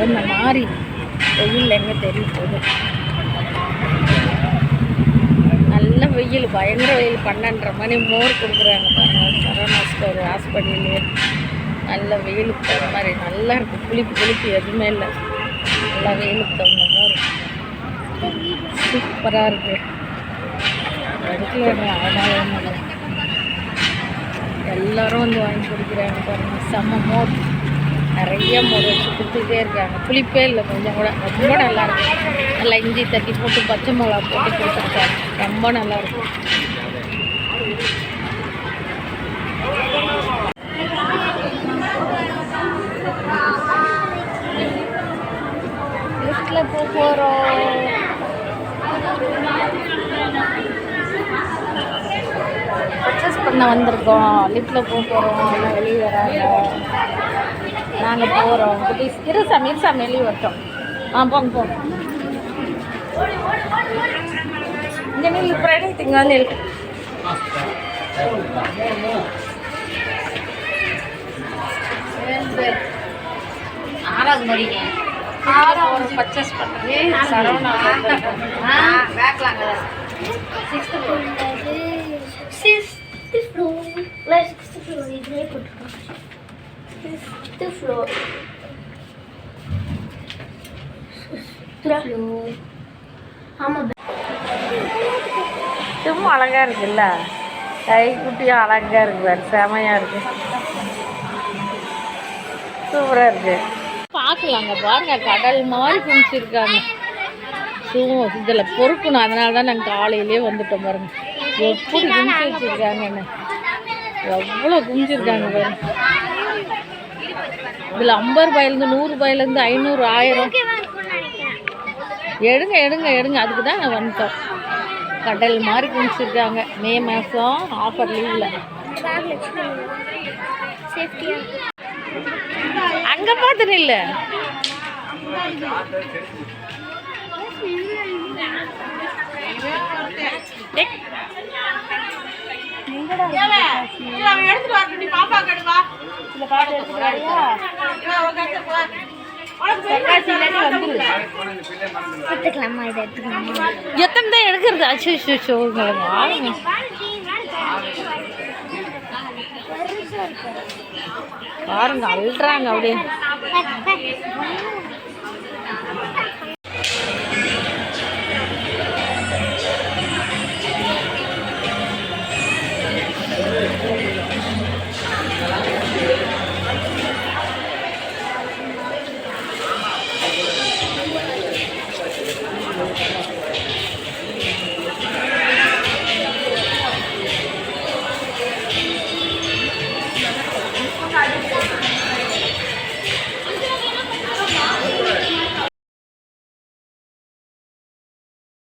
தகுந்த மாதிரி வெயில் எங்கே தெரிய போகுது நல்ல வெயில் பயங்கர வெயில் பன்னெண்டரை மணி மோர் கொடுக்குறாங்க பாருங்கள் சரவணா ஸ்டோர் ஹாஸ்பிட்டலு. நல்ல வெயிலுக்கு தகுந்த மாதிரி. நல்லா இருக்குது புளிப்பு புளிப்பு எதுவுமே இல்லை. நல்லா வெயிலுக்கு தகுந்த மாதிரி. சூப்பராக இருக்குது எடுக்கல அதனால எல்லோரும் எல்லாரும் வந்து வாங்கி குடிக்கிறாங்க பாருங்க. செம்ம மோர். நிறைய மோர் வச்சு கொடுத்துட்டே இருக்காங்க. புளிப்பே இல்லை கொஞ்சம் கூட. ரொம்ப நல்லா இருக்கும் நல்லா இஞ்சி தட்டி போட்டு பச்சை மிளகா போட்டு கொடுத்துருக்காங்க. ரொம்ப நல்லா இருக்கும் லிஃப்டில் போக போகிறோம் பர்ச்சேஸ் பண்ண வந்திருக்கோம். லிஃப்ட்டில் போக போகிறோம் எல்லாம் வெளியே வராங்க. நாங்கள் போகிறோம் குட்டீஸ் இரு சாமி இரு சாமி வெளியே வரட்டும். ஆ போங்க போங்க. இங்கே நில்லு ப்ரைவேட் இங்கே வந்து. ஆறாவது மணிங்க பர்ச்சேஸ் பண்ணுறேன் சரவணா பேக்லாங்க சிக்ஸ்த் ஃப்ளோர் இல்லை சிக்ஸ்த் ஃப்ளோர் இதுலேயே போட்டுருக்கோம் சிக்ஸ்த் ஃப்ளோர் ஃப்ளோர் ஆமாம் சும்மா அழகாக இருக்குல்ல கைக்குட்டியும் அழகாக இருக்கு பாரு செமையாக இருக்கு சூப்பராக இருக்கு பார்க்கலாங்க பாருங்க கடல் மாதிரி குமிச்சிருக்காங்க சூ இதில் பொறுக்கணும் அதனால தான் நாங்கள் காலையிலே வந்துட்டோம் பாருங்க எப்படி குமிச்சு வச்சிருக்காங்கன்னு எவ்வளோ குமிச்சிருக்காங்க பாருங்க இதில் ஐம்பது ரூபாயிலேருந்து நூறு ரூபாயிலேருந்து ஐநூறு ஆயிரம். எடுங்க எடுங்க எடுங்க. அதுக்கு தான் நான் வந்துட்டோம். கடல் மாதிரி குமிச்சிருக்காங்க மே மாதம் ஆஃபர் லீவில் பேக்கில் வச்சுக்கோங்க சேஃப்டியாக அங்கே பார்த்து நில்லு டேய். எடுத்துக்கலாமா? இதை எடுத்துக்கலாமா? எத்தனை தான் எடுக்கிறது? அச்சு அச்சு அச்சு வாங்க பாருங்க அல்றாங்க அப்படியே.